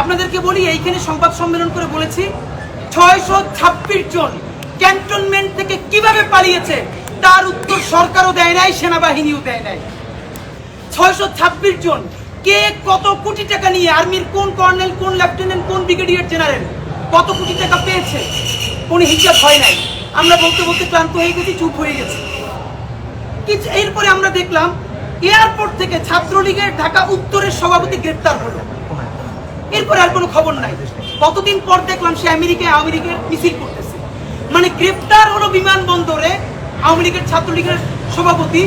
আপনাদেরকে বলি, এইখানে সংবাদ সম্মেলন করে বলেছি, ছয়শো ছাব্বিশ জন ক্যান্টনমেন্ট থেকে কীভাবে পালিয়েছে, তার উত্তর সরকারও দেয় নাই, সেনাবাহিনীও দেয় নাই। ছয়শো ছাব্বিশ জন, কে কত কোটি টাকা নিয়ে আর্মির কোন কর্নেল, কোন লেফটেন্যান্ট, কোন ব্রিগেডিয়ার জেনারেল, কত কোটি টাকা পেয়েছে, কোনো হিসাব হয় নাই। আমরা বলতে বলতে ক্লান্ত হয়ে গেছি, চুপ হয়ে গেছি। এরপরে আমরা দেখলাম, এয়ারপোর্ট থেকে ছাত্রলীগের ঢাকা উত্তরের সভাপতি গ্রেপ্তার হলো। এরপরে আর কোনো খবর নাই। কতদিন পর দেখলাম সে আমেরিকায় আওয়ামী লীগের মিছিল করতেছে। মানে গ্রেপ্তার হলো বিমানবন্দরে আওয়ামী লীগের ছাত্রলীগের সভাপতি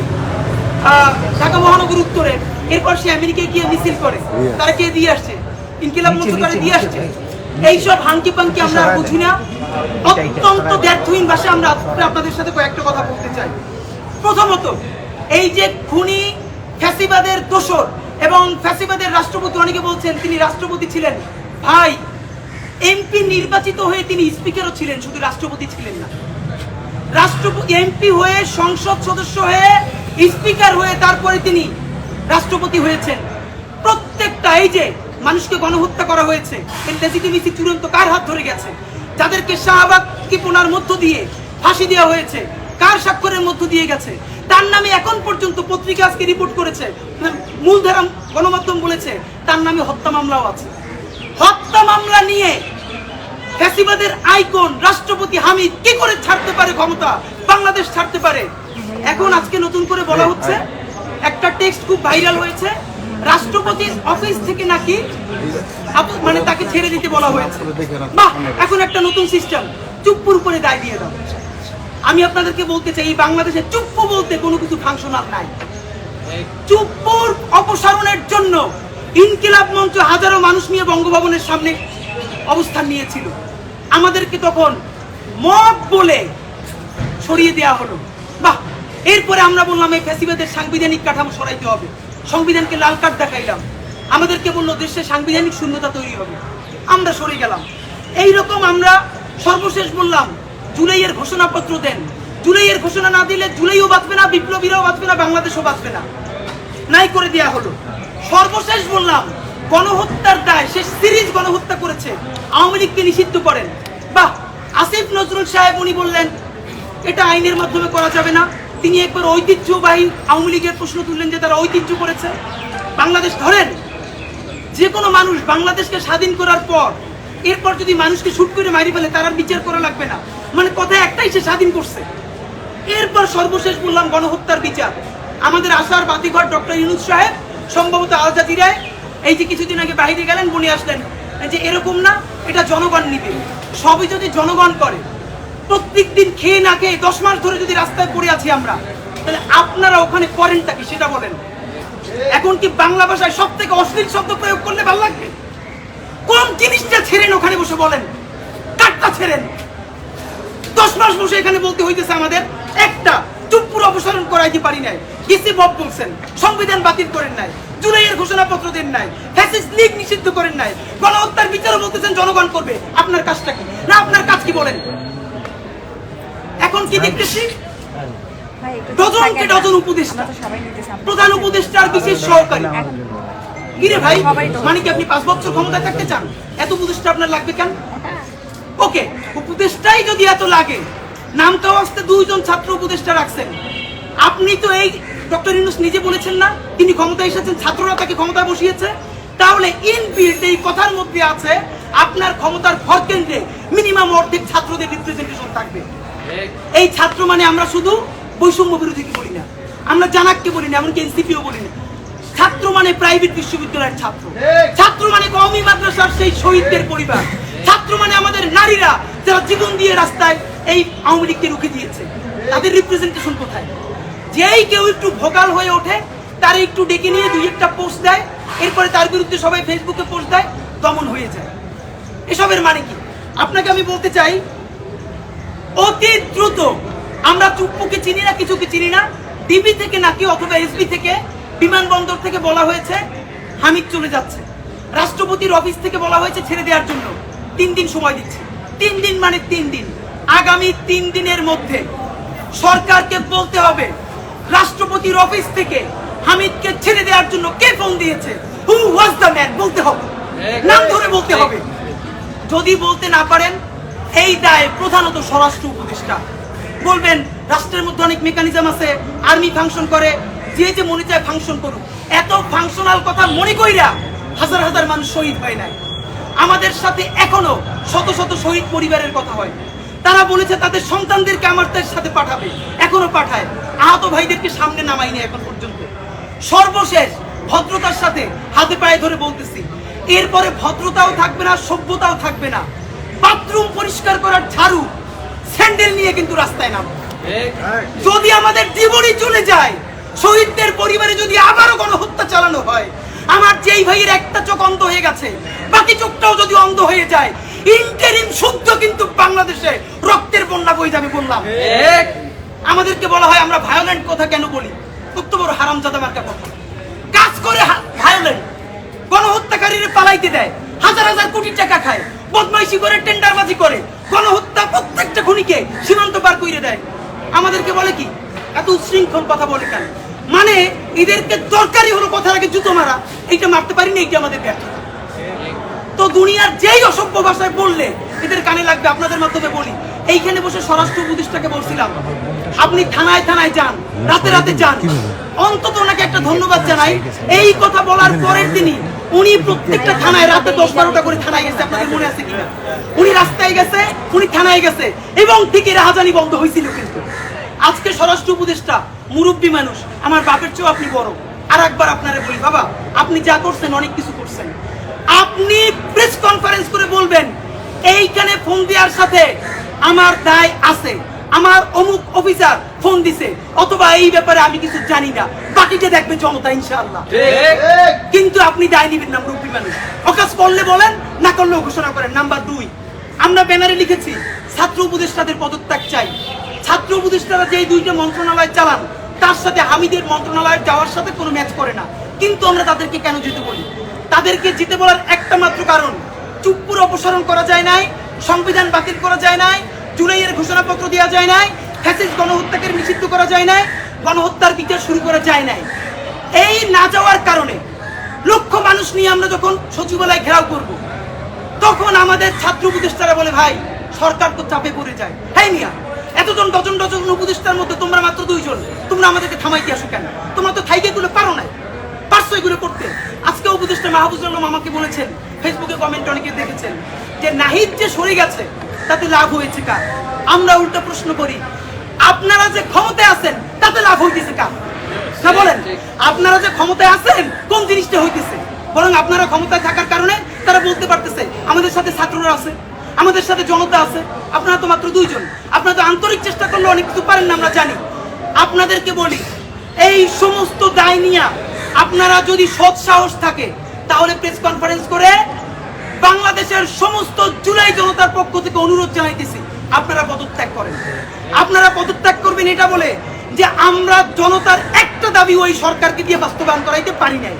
ঢাকা মহানগর উত্তরে এরপর সে আমেরিকায় গিয়ে মিছিল করে। তারা কে দিয়ে আসছে? ইনকিলাব মঞ্চ দিয়ে আসছে। এইসব হাঙ্কি পাঙ্কি আমরা আর বুঝি না। অত্যন্ত ব্যর্থহীন ভাষায় আমরা আপনাদের সাথে কয়েকটা কথা বলতে চাই। প্রথমত এই যে খুনি ফ্যাসিবাদের দোসর এবং ফ্যাসিবাদের রাষ্ট্রপতি অনেকে বলছেন তিনি রাষ্ট্রপতি ছিলেন। ভাই, এমপি নির্বাচিত হয়ে তিনি স্পিকারও ছিলেন, শুধু রাষ্ট্রপতি ছিলেন না। রাষ্ট্রপতি, এমপি হয়ে, সংসদ সদস্য হয়ে, স্পিকার হয়ে তারপরে তিনি রাষ্ট্রপতি হয়েছেন। প্রত্যেকটা এই যে মানুষকে গণহত্যা করা হয়েছে, এর লেজিটিমেসি চূড়ান্ত কার হাত ধরে গেছে? যাদেরকে শাহবাগ কিপনার মধ্য দিয়ে ফাঁসি দেওয়া হয়েছে, কার স্বাক্ষরের মধ্য দিয়ে গেছে? তার নামে এখন পর্যন্ত পত্রিকা আজকে রিপোর্ট করেছে। মূলধারা গণমাধ্যম বলেছে, তার নামে হত্যা মামলাও আছে। হত্যা মামলা নিয়ে ফ্যাসিবাদের আইকন রাষ্ট্রপতি হামিদ কি করে ছাড়তে পারে ক্ষমতা? বাংলাদেশ ছাড়তে পারে। এখন আজকে নতুন করে বলা হচ্ছে, একটা টেক্সট খুব ভাইরাল হয়েছে, রাষ্ট্রপতির অফিস থেকে নাকি মানে তাকে ছেড়ে দিতে বলা হয়েছে। বাহ, এখন একটা নতুন সিস্টেম, চুপ্পুর উপরে দায় দিয়ে দাও। আমি আপনাদেরকে বলতে চাই, এই বাংলাদেশে চুপ্পু বলতে কোনো কিছু ফাংশনাল নাই। চুপ্পুর অপসারণের জন্য ইনকিলাব মঞ্চ হাজারো মানুষ নিয়ে বঙ্গভবনের সামনে অবস্থান নিয়েছিল। আমাদেরকে তখন মব বলে সরিয়ে দেওয়া হলো। বাহ! এরপরে আমরা বললাম, এই ফ্যাসিবাদের সাংবিধানিক কাঠামো সরাইতে হবে। সংবিধানকে লাল কার্ড দেখাইলাম। আমাদেরকে বলল, দেশে সাংবিধানিক শূন্যতা তৈরি হবে। আমরা সরে গেলাম। এই রকম আমরা সর্বশেষ বললাম, জুলাইয়ের ঘোষণাপত্র দেন। জুলাইয়ের ঘোষণা না দিলে জুলাইও বাঁচবে না, বিপ্লবীরাও বাঁচবে না, বাংলাদেশও বাঁচবে না। নাই করে দেয়া হলো। সর্বশেষ বললাম, গণহত্যার দায় সে সিরিজ গণহত্যা করেছে, আওয়ামী লীগকে নিষিদ্ধ করেন। বাহ, আসিফ নজরুল সাহেব উনি বললেন, এটা আইনের মাধ্যমে করা যাবে না। তিনি একবার ঐতিহ্যবাহী আওয়ামী লীগের প্রশ্ন তুললেন যে তারা ঐতিহ্য করেছে। বাংলাদেশ ধরেন, যে কোনো মানুষ বাংলাদেশকে স্বাধীন করার পর, এরপর যদি মানুষকে শুট করে মারি ফেলে, তার বিচার করা লাগবে না। মানে কথা একটাই, সে স্বাধীন করছে। এরপর সর্বশেষ বললাম, গণহত্যার বিচার। আমাদের আশার বাতিঘর ডক্টর ইউনুস সাহেব, সম্ভবত আল জাজিরায় এই যে কিছুদিন আগে বাইরে গেলেন বলে আসলেন। যে এরকম না, এটা জনগণ নিবে। সবই যদি জনগণ করে, প্রত্যেক দিন খেয়ে না খেয়ে দশ মাস ধরে যদি রাস্তায় পড়ে আছি আমরা, তাহলে আপনারা ওখানে করেনটা কি, সেটা বলেন। এখন কি বাংলা ভাষায় সব থেকে অশ্লীল শব্দ প্রয়োগ করলে ভালো লাগবে? কোন জিনিসটা ছেড়েন ওখানে বসে বলেন? কাটটা ছেড়েন? দশ মাস বসে এখানে বলতে হইতেছে আমাদের, একটা চুপ্পুর অপসারণ করাইতে পারি নাই। ডিসি বব বলছেন সংবিধান বাতিল করেন নাই জুলাইয়ের ঘোষণাপত্র দেন নাই ফ্যাসিস্ট লীগ নিষিদ্ধ করেন নাই। গণহত্যার বিচারও বলতেছেন জনগণ করবে। আপনার কাজটা কি? না আপনার কাজ কি বলেন? এখন কি দেখতেছি ডজনকে ডজন উপদেষ্টা। প্রধান উপদেষ্টার বিশেষ সহকারী। কিরে ভাই মানে কি আপনি পাঁচ বছর ক্ষমতায় থাকতে চান? এত উপদেষ্টা আপনার লাগবে কেন? ওকে উপদেষ্টাই যদি এত লাগে নামটাও আসতে দুইজন ছাত্র উপদেষ্টা রাখছেন। আপনি তো এই ডক্টর ইউনুস নিজে বলেছেন না, তিনি ক্ষমতায় এসেছেন, ছাত্ররা তাকে ক্ষমতায় বসিয়েছে। তাহলে ইনবিল্ড এই কথার মধ্যে আছে, আপনার ক্ষমতার ভর কেন্দ্রে মিনিমাম অর্ধেক ছাত্রদের রিপ্রেজেন্টেশন থাকবে। এই ছাত্র মানে আমরা শুধু বৈষম্য বিরোধীকে বলি না, আমরা জানাককে বলি না, এমনকি এনসিপিও বলি না। ছাত্র মানে প্রাইভেট বিশ্ববিদ্যালয়ের ছাত্র। ছাত্র মানে কওমি মাদ্রাসার সেই শহীদদের পরিবার। ছাত্র মানে আমাদের নারীরা যারা জীবন দিয়ে রাস্তায় এই আওয়ামী লীগকে রুখে দিয়েছে। তাদের রিপ্রেজেন্টেশন কোথায়? যেই কেউ একটু ভোকাল হয়ে ওঠে, তার একটু ডেকে নিয়ে দুই একটা পোস্ট দেয়, এরপরে তার বিরুদ্ধে সবাই ফেসবুকে পোস্ট দেয়, দমন হয়ে যায়। এসবের মানে কি? আপনাকে আমি বলতে চাই, অতি দ্রুত আমরা চুপ্পুকে চিনি না, কিছুকে চিনি না, ডিবি থেকে নাকি অথবা এসবি থেকে বিমানবন্দর থেকে বলা হয়েছে, হামিদ চলে যাচ্ছে। রাষ্ট্রপতির অফিস থেকে বলা হয়েছে ছেড়ে দেওয়ার জন্য। তিন দিন সময় দিচ্ছে। তিন দিন মানে তিন দিন। আগামী তিন দিনের মধ্যে সরকারকে বলতে হবে রাষ্ট্রপতির অফিস থেকে হামিদকে ছেড়ে দেওয়ার জন্য কে ফোন দিয়েছে? হু ওয়াজ দ্য ম্যান বলতে হবে। নাম ধরে বলতে হবে। যদি বলতে না পারেন, এই দায় প্রধানত স্বরাষ্ট্র উপদেষ্টা। বলবেন, রাষ্ট্রের মধ্যে অনেক মেকানিজম আছে আর্মি ফাংশন করে, যে যে মনে চায় ফাংশন করুক। এত ফাংশনাল কথা মনে কইরা হাজার হাজার মানুষ শহীদ হয় নাই। আমাদের সাথে এখনও শত শত শহীদ পরিবারের কথা হয়। তারা বলেছে তাদের সন্তানদেরকে আমাদের সাথে পাঠাবে। এখনও পাঠায়। আহত ভাইদেরকে সামনে নামাইনি এখন পর্যন্ত। সর্বশেষ ভদ্রতার সাথে হাতে পায়ে ধরে বলতেছি, এরপরে ভদ্রতাও থাকবে না, সভ্যতাও থাকবে না। বাথরুম পরিষ্কার করার ঝাড়ু, স্যান্ডেল নিয়ে কিন্তু রাস্তায় নাম। যদি আমাদের জীবনই চলে যায়, শহীদদের পরিবারে যদি আবারও গণহত্যা চালানো হয়, আমার যেই ভাইয়ের একটা চোখ অন্ধ হয়ে গেছে, বাকি চোখটাও যদি অন্ধ হয়ে যায় ইন্টারিম শুদ্ধ কিন্তু বাংলাদেশে রক্তের বন্যা বয়ে যাবে বললাম। আমাদেরকে বলা হয় আমরা ভায়োলেন্ট কথা কেন বলি? কত বড় হারামজাদা মার্কা কথা। কাজ করে ভায়োলেন্ট গণহত্যাকারীরা পালাইতে দেয় হাজার হাজার কোটি টাকা খায় বদমাইশি করে টেন্ডারবাজি করে। গণহত্যা প্রত্যেকটা খুনিকে সীমান্ত পার করে দেয়। আমাদেরকে বলে কি? এত উশৃঙ্খল কথা বলে কেন? মানে এদেরকে দরকারি হলো কথার আগে জুতো মারা। এইটা মারতে পারিনি এইটা আমাদের ব্যর্থতা। দুনিয়ার যেই অসভ্য ভাষায় বললে এদের কানে লাগবে, আপনাদের মাধ্যমে বলি। এইখানে বসে স্বরাষ্ট্র উপদেষ্টাকে বলছিলাম, আপনি থানায় থানায় যান, রাতে রাতে যান। অন্তত ওনাকে একটা ধন্যবাদ জানাই। এই কথা বলার পরের দিনই উনি প্রত্যেকটা থানায় রাতে দশ বারোটা করে থানায় গেছে, আপনাদের মনে আছে কিনা? উনি রাস্তায় গেছে, উনি থানায় গেছে, এবং ঠিকই রাহাজানি বন্ধ হয়েছিল কিন্তু। আজকে স্বরাষ্ট্র উপদেষ্টা মুরব্বী মানুষ, আমার বাপের চেয়েও আপনি বড়। আর একবার আপনারে বলি, বাবা, আপনি যা করছেন, অনেক কিছু করছেন। আপনি প্রেস কনফারেন্স করে বলবেন এইখানে ফোন দেওয়ার সাথে আমার দায় আছে। আমার অমুক অফিসার ফোন দিছে অথবা এই ব্যাপারে আমি কিছু জানি না। বাকিটা দেখবে জনতা ইনশাআল্লাহ। কিন্তু আপনি দায় নিবেন না মুরব্বী মানুষ। অকাশ করলে বলেন না করলেও ঘোষণা করেন। নাম্বার দুই আমরা ব্যানারে লিখেছি ছাত্র উপদেষ্টাদের পদত্যাগ চাই। ছাত্র উপদেষ্টারা যে দুইটা মন্ত্রণালয় চালান তার সাথে হামিদের মন্ত্রণালয়ে যাওয়ার সাথে কোনো ম্যাচ করে না। কিন্তু আমরা তাদেরকে কেন যেতে বলি? তাদেরকে জিতে বলার একটা মাত্র কারণ চুপ্পুর অপসারণ করা যায় নাই, সংবিধান বাতিল করা যায় নাই, জুলাইয়ের ঘোষণাপত্র দেওয়া যায় নাই, ফ্যাসিস্ট গণহত্যাকে নিষিদ্ধ করা যায় নাই, গণহত্যার বিচার শুরু করা যায় নাই। এই না যাওয়ার কারণে লক্ষ মানুষ নিয়ে আমরা যখন সচিবালয় ঘেরাও করব, তখন আমাদের ছাত্র উপদেষ্টারা বলে, ভাই, সরকার তো চাপে পড়ে যায়। হ্যাঁ মিয়া, এতজন ডজন ডজন উপদেষ্টার মধ্যে তোমরা মাত্র দুইজন, তোমরা আমাদেরকে থামাইতে আসো কেন? তোমরা তো থাইকে এগুলো পারো নাই। পারছ এগুলো করতে আজকে উপদেষ্টা মাহবুজুল আলম আমাকে বলেছেন ফেসবুকে কমেন্ট অনেকে দেখেছেন যে নাহিদ যে সরে গেছে তাতে লাভ হয়েছে কার? আমরা উল্টা প্রশ্ন করি আপনারা যে ক্ষমতায় আছেন তাতে লাভ হইতেছে কার? না বলেন আপনারা যে ক্ষমতায় আছেন কোন জিনিসটা হইতেছে? বরং আপনারা ক্ষমতায় থাকার কারণে তারা বলতে পারতেছে আমাদের সাথে ছাত্ররা আছে আমাদের সাথে জনতা আছে আপনারা তো মাত্র দুইজন। আপনারা তো আন্তরিক চেষ্টা করলে অনেক কিছু পারেন না আমরা জানি। আপনাদেরকে বলি এই সমস্ত দায় নিয়ে আপনারা যদি সৎ সাহস থাকে, তাহলে প্রেস কনফারেন্স করে বাংলাদেশের সমস্ত জুলাই জনতার পক্ষ থেকে অনুরোধ জানাইতেছি, আপনারা পদত্যাগ করেন। আপনারা পদত্যাগ করবেন এটা বলে যে আমরা জনতার একটা দাবি ওই সরকারকে দিয়ে বাস্তবায়ন করাইতে পারি নাই।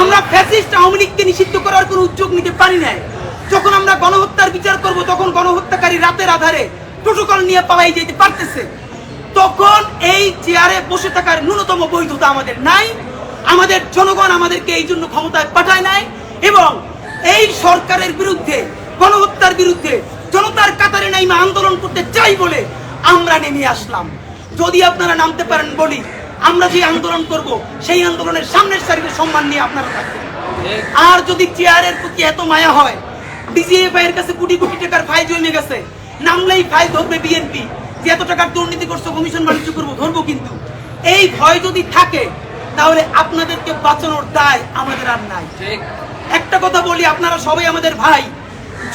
আমরা ফ্যাসিস্ট আওয়ামী লীগকে নিষিদ্ধ করার কোনো উদ্যোগ নিতে পারি নাই। যখন আমরা গণহত্যার বিচার করব, তখন গণহত্যাকারী রাতের আধারে প্রোটোকল নিয়ে পালাই যেতে পারতেছে। তখন এই চেয়ারে বসে থাকার ন্যূনতম বৈধতা আমাদের নাই। আমাদের জনগণ আমাদেরকে এই জন্য ক্ষমতায় পাঠায় নাই এবং এই সরকারের বিরুদ্ধে, গণহত্যার বিরুদ্ধে জনতার কাতারে নাইমা আন্দোলন করতে চাই বলে আমরা নেমে আসলাম। যদি আপনারা নামতে পারেন বলি, আমরা যে আন্দোলন করব, সেই আন্দোলনের সামনের সারিতে সম্মান নিয়ে আপনারা থাকবেন। আর যদি চেয়ারের প্রতি এত মায়া হয় ডিজিএফআই এর কাছে কোটি কোটি টাকার ফাইল জমে গেছে, নামলেই ফাইল ধরবে বিএনপি যে এত টাকার দুর্নীতি করছ, কমিশন বাণিজ্য করব, ধরবো কিন্তু। এই ভয় যদি থাকে তাহলে আপনাদেরকে বাঁচানোর দায় আমাদের আর নাই। একটা কথা বলি আপনারা সবাই আমাদের ভাই।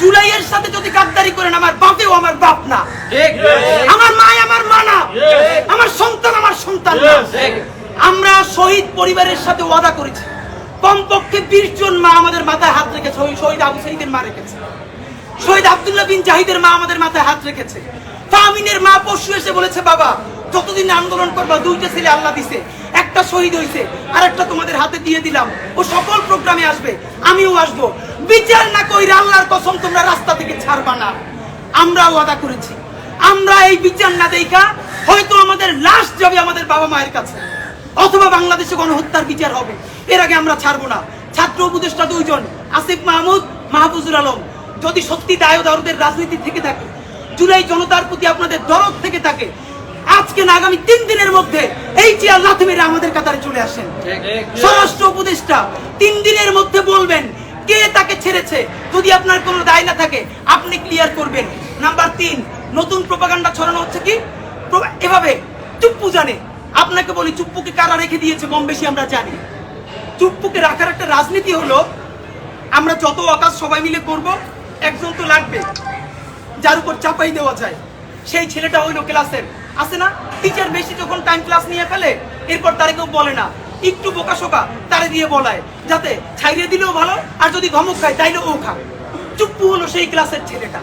জুলাইয়ের সাথে যদি গাদ্দারি করেন আমার বাপেও আমার বাপ না। আমার মা আমার মা না। আমার সন্তান আমার সন্তান না। আমরা শহীদ পরিবারের সাথে ওয়াদা করেছি। কমপক্ষে বিশ জন মা আমাদের মাথায় হাত রেখেছে। ওই শহীদ আবু সাইদের মা রেখেছে। শহীদ আব্দুল্লাহ বিন জাহিদের মা আমাদের মাথায় হাত রেখেছে। ফামিনের মা পশু এসে বলেছে বাবা যতদিন আন্দোলন করবা দুইটা ছেলে আল্লাহ দিছে। একটা শহীদ হইছে আর একটা তোমাদের হাতে দিয়ে দিলাম। ও সকল প্রোগ্রামে আসবে, আমিও আসব। বিচার না কইরা আল্লাহর কসম তোমরা রাস্তা থেকে ছাড়বা না। আমরা ওয়াদা করেছি। আমরা এই বিচার না দেখা, হয়তো আমাদের লাশ যাবে আমাদের বাবা মায়ের কাছে। অথবা বাংলাদেশে গণহত্যার বিচার হবে। এর আগে আমরা ছাড়বো না। ছাত্র উপদেষ্টা দুইজন, আসিফ মাহমুদ, মাহফুজুল আলম। যদি সত্যি দায় দরদের রাজনীতি থেকে থাকে, জুলাই জনতার প্রতি আপনাদের দরদ থেকে থাকে আজকে না আগামী তিন দিনের মধ্যে এই চেয়ার লাথি মেরে আমাদের কাতারে চলে আসেন। স্বরাষ্ট্র উপদেষ্টা, তিন দিনের মধ্যে বলবেন কে তাকে ছেড়েছে। যদি আপনার কোনো দায় না থাকে, আপনি ক্লিয়ার করবেন। নাম্বার তিন, নতুন প্রপাগান্ডা ছড়ানো হচ্ছে কি? এভাবে চুপ্পু জানে। আপনাকে বলি, চুপ্পুকে কারা রেখে দিয়েছে কম বেশি আমরা জানি। চুপ্পুকে রাখার একটা রাজনীতি হলো, আমরা যত অকাজ সবাই মিলে করব, একজন তো লাগবে, যার উপর চাপাই দেওয়া যায়। সেই ছেলেটা হইল ক্লাসের আছে না? টিচার বেশি যখন টাইম ক্লাস নিয়ে ফেলে, এরপর তারে কেউ বলে না। একটু বোকা শোকা তারে দিয়ে বলায়, যাতে ছাইরে দিলেও ভালো, আর যদি ধমক খায় তাইলে ও খা চুপ্পু হলো সেই ক্লাসের ছেলেটা।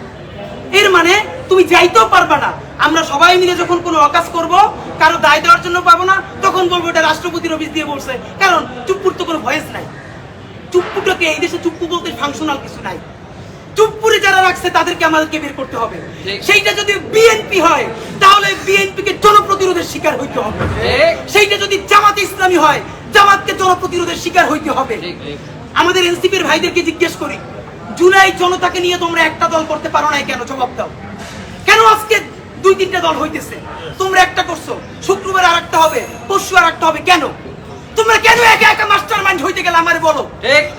এর মানে তুমি যাইতেও পারবা না। আমরা সবাই মিলে যখন কোনো অকাজ করব, কারও দায় দেওয়ার জন্য পাবো না, তখন বলব এটা রাষ্ট্রপতির অফিস দিয়ে বলছে। কারণ চুপ্পুর তো কোনো ভয়েস নাই। চুপ্পুটাকে এই দেশে চুপ্পু বলতে ফাংশনাল কিছু নাই। চুপ্পুরে যারা রাখছে তাদেরকে আমাদেরকে বের করতে হবে। সেইটা যদি বিএনপি হয় তাহলে বিএনপি কে জনপ্রতিরোধের শিকার হইতে হবে। সেইটা যদি জামাত ইসলামী হয় জামাতকে জনপ্রতিরোধের শিকার হইতে হবে। আমাদের এনসিপির ভাইদেরকে জিজ্ঞেস করি জুলাই জনতাকে নিয়ে তোমরা একটা দল করতে পারো না কেন? জবাব দাও। কেন আজকে দুই তিনটা দল হইতেছে? তোমরা একটা করছ শুক্রবার আর একটা হবে পরশু আর একটা হবে কেন? তোমরা কেন একা একা মাস্টার মাইন্ড হইতে গেলে আমার বলো?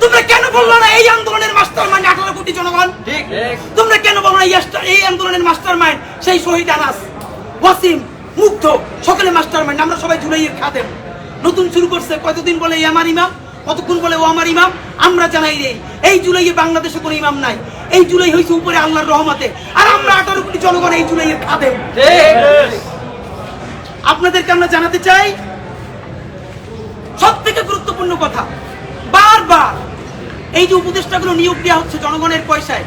তোমরা কেন বলল না এই আন্দোলনের মাস্টার মাইন্ড আঠারো কোটি জনগণ? ঠিক। ঠিক। তোমরা কেন বলো না এই আন্দোলনের মাস্টার মাইন্ড সেই শহীদ আনাস ওয়াসিম মুগ্ধ সকলে মাস্টার মাইন্ড আমরা সবাই জুলাইয়ের খাদেম। নতুন শুরু করছে কতদিন বলে এই আমার ইমাম? কতক্ষণ বলে ও আমার ইমাম? আমরা জানাই রে এই জুলাইয়ে বাংলাদেশে কোনো ইমাম নাই। এই জুলাই হয়েছে উপরে আল্লাহর রহমতে। আর আমরা আঠারো কোটি জনগণ এই জুলাইয়ের খাদেম। আপনাদেরকে আমরা জানাতে চাই সব থেকে গুরুত্বপূর্ণ কথা বারবার এই যে উপদেষ্টাগুলো নিয়োগ দেওয়া হচ্ছে জনগণের পয়সায়,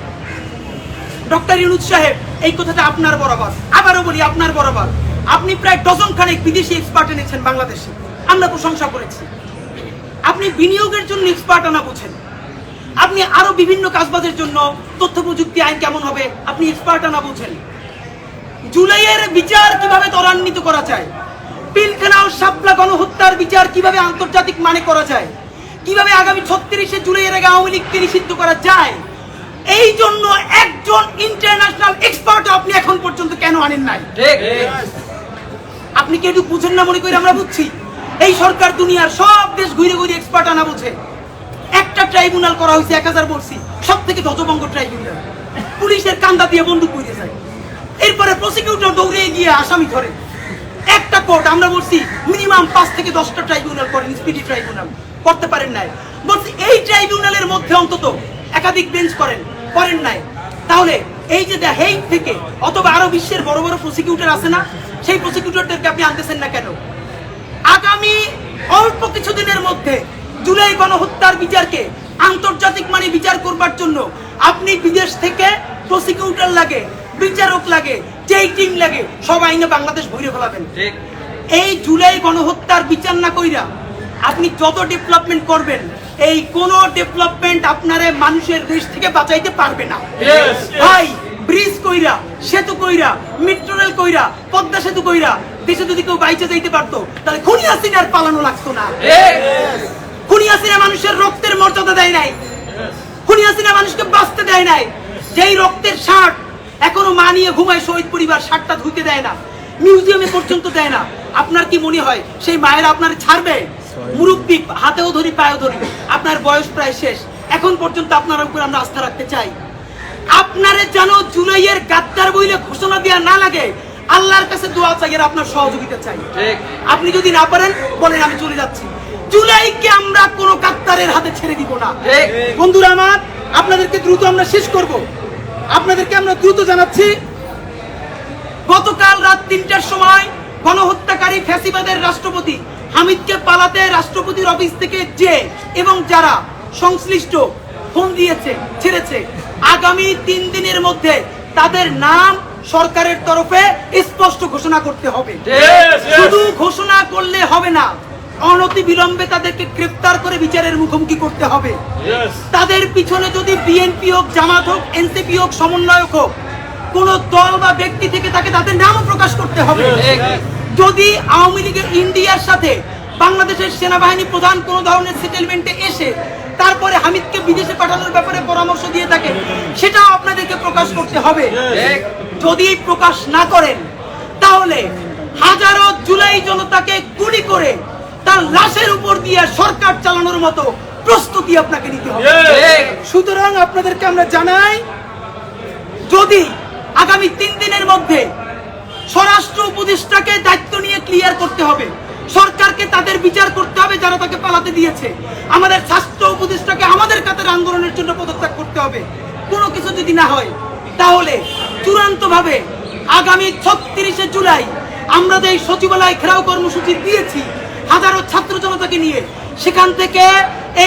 ডক্টর ইউনুস সাহেব, এই কথাটা আপনার বরাবর। আবারও বলি, আপনার বরাবর। আপনি প্রায় ডজন খানেক বিদেশি এক্সপার্ট এনেছেন বাংলাদেশে। আমরা প্রশংসা করেছি। আপনি বিনিয়োগের জন্য এক্সপার্ট আনা বুঝেন। আপনি আরও বিভিন্ন কাজবাজের জন্য তথ্য প্রযুক্তি আইন কেমন হবে, আপনি এক্সপার্ট আনা বুঝেন। জুলাইয়ের বিচার কীভাবে ত্বরান্বিত করা যায়? পিলখানা ও শাপলা গণহত্যার বিচার কীভাবে আন্তর্জাতিক মানে করা যায়? কীভাবে আগামী ছত্রিশে জুলাইয়ের আগে আওয়ামী লীগকে নিষিদ্ধ করা যায়? এই জন্য একজন ইন্টারন্যাশনাল এক্সপার্ট আপনি এখন পর্যন্ত কেন আনেন নাই? আপনি কি একটু বুঝেন না মনে করি আমরা বুঝছি? এই সরকার দুনিয়ার সব দেশ ঘুরে ঘুরে এক্সপার্ট আনা বোঝে। একটা ট্রাইব্যুনাল করা হয়েছে এক হাজার বলছি সব থেকে ধ্বজভঙ্গ ট্রাইব্যুনাল পুলিশের কান্দা দিয়ে বন্দুক করে যায়। এরপরে প্রসিকিউটর দৌড়ে গিয়ে আসামি ধরে। একটা কোর্ট আমরা বলছি মিনিমাম পাঁচ থেকে দশটা ট্রাইব্যুনাল করেন স্পিডি ট্রাইব্যুনাল করতে পারেন নাই। বলছি এই ট্রাইব্যুনালের মধ্যে অন্তত একাধিক বেঞ্চ করেন করেন নাই। তাহলে এই যে দ্য হেইট থেকে অথবা আরও বিশ্বের বড় বড় প্রসিকিউটর আছে না সেই প্রসিকিউটরদেরকে আপনি আনতেছেন না কেন? আগামী অল্প কিছুদিনের মধ্যে জুলাই গণহত্যার বিচারকে আন্তর্জাতিক মানে বিচার করবার জন্য আপনি বিদেশ থেকে প্রসিকিউটর লাগে বিচারক লাগে যেই টিম লাগে সব আইনে বাংলাদেশ ভরে ফেলাবেন। এই জুলাই গণহত্যার বিচার না কইরা আপনি যত ডেভেলপমেন্ট করবেন এই কোন ডেভেলপমেন্ট আপনারে মানুষের দেশ থেকে বাঁচাইতে পারবে না। ভাই ব্রিজ কইরা সেতু কইরা মেট্রো রেল কইরা পদ্মা সেতু কইরা দেশে যদি কেউ বাইচে যাইতে পারতো তাহলে খুনি হাসিনার পালানো লাগতো না। ঠিক খুনি হাসিনা মানুষের রক্তের মর্যাদা দেয় নাই। খুনি হাসিনা মানুষকে বাঁচতে দেয় নাই। যেই রক্তের শার্ট এখনও মা নিয়ে ঘুমায় শহীদ পরিবার শার্টটা ধুইতে দেয় না। মিউজিয়ামে পর্যন্ত দেয় না। আপনার কি মনে হয় সেই মায়েরা আপনার ছাড়বে? মুরব্বী হাতেও ধরি পায়েও ধরি আপনার বয়স প্রায় শেষ। এখন পর্যন্ত আপনার উপর আমরা আস্থা রাখতে চাই। আপনারে যেন জুলাইয়ের গাদ্দার বইলে ঘোষণা দেওয়া না লাগে আল্লাহর কাছে দোয়া চাই আর আপনার সহযোগিতা চাই। আপনি যদি না পারেন বলেন আমি চলে যাচ্ছি। জুলাইকে আমরা কোনো কাত্তারের হাতে ছেড়ে দিব না। বন্ধুরা আমার আপনাদেরকে দ্রুত আমরা শেষ করব। আপনাদেরকে আমরা দ্রুত জানাচ্ছি গতকাল রাত তিনটার সময় গণহত্যাকারী ফ্যাসিবাদের রাষ্ট্রপতি হামিদকে পালাতে রাষ্ট্রপতির অফিস থেকে যে এবং যারা সংশ্লিষ্ট ফোন দিয়েছে ছেড়েছে আগামী তিন দিনের মধ্যে তাদের নাম সরকারের তরফে স্পষ্ট ঘোষণা করতে হবে। শুধু ঘোষণা করলে হবে না অনতি বিলম্বে তাদেরকে গ্রেফতার করে বিচারের মুখোমুখি করতে হবে। তাদের পিছনে যদি বিএনপি হোক জামাত হোক এনসিপি হোক সমন্বয়ক হোক কোন দল বা ব্যক্তি থেকে তাকে তাদের নামও প্রকাশ করতে হবে। যদি আওয়ামী লীগের ইন্ডিয়ার সাথে বাংলাদেশের সেনাবাহিনী প্রধান কোন ধরনের সেটেলমেন্টে এসে তারপরে হামিদকে বিদেশে পাঠানোর ব্যাপারে পরামর্শ দিয়ে থাকে, সেটাও আপনাদেরকে প্রকাশ করতে হবে। যদি প্রকাশ না করেন, তাহলে হাজারো জুলাই জনতাকে গুলি করে তার লাশের উপর দিয়ে সরকার চালানোর মতো প্রস্তুতি আপনাকে নিতে হবে। সুতরাং আপনাদেরকে আমরা জানাই, যদি আগামী তিন দিনের মধ্যে স্বরাষ্ট্র উপদেষ্টাকে দায়িত্ব নিয়ে ক্লিয়ার করতে হবে। সরকারকে তাদের বিচার করতে হবে যারা তাকে পালাতে দিয়েছে। আমাদের স্বাস্থ্য উপদেষ্টাকে আমাদের কাতার আন্দোলনের জন্য পদত্যাগ করতে হবে? কোনো কিছু যদি না হয়, তাহলে চূড়ান্ত ভাবে আগামী ছত্রিশে জুলাই আমরা যে সচিবালয় ঘেরাও কর্মসূচি দিয়েছি, হাজারো ছাত্র জনতাকে নিয়ে, সেখান থেকে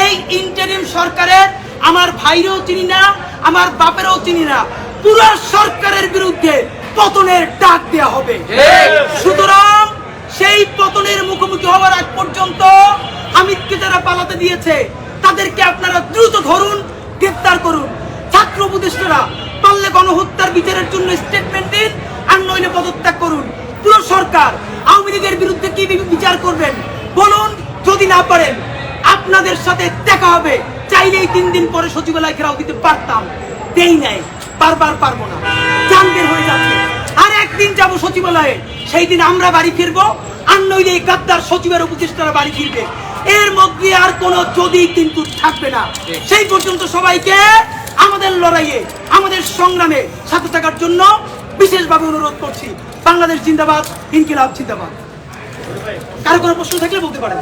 এই ইন্টারিম সরকারের, আমার ভাইরেও চিনি না, আমার বাপেরও চিনি না, পুরো সরকারের বিরুদ্ধে পতনের ডাক দেওয়া হবে। সুতরাং সেই পতনের মুখোমুখি হওয়ার আগ পর্যন্ত হামিদকে যারা পালাতে দিয়েছে তাদেরকে আপনারা দ্রুত ধরুন গ্রেফতার করুন। ছাত্র উপদেষ্টারা পারলে গণহত্যার বিচারের জন্য স্টেটমেন্ট দিন আর নইলে পদত্যাগ করুন। পুরো সরকার আওয়ামী লীগের বিরুদ্ধে কি বিচার করবেন? বলুন যদি না পারেন আপনাদের সাথে দেখা হবে। চাইলেই তিন দিন পরে সচিবালয় ঘেরাও দিতে পারতাম। দেই নাই বারবার পারব না। জান বের হয়ে যাচ্ছে একদিন যাব সচিবালয়ে সেই দিন আমরা বাড়ি ফিরবো আর নইলে এই গাদ্দার সচিবের উপদেষ্টারা বাড়ি ফিরবে। এর মধ্যে আর কোনো যদি কিন্তু থাকবে না। সেই পর্যন্ত সবাইকে আমাদের লড়াইয়ে আমাদের সংগ্রামে সাথে থাকার জন্য বিশেষভাবে অনুরোধ করছি। বাংলাদেশ জিন্দাবাদ ইনকিলাব জিন্দাবাদ। কারও কোনো প্রশ্ন থাকলে বলতে পারেন।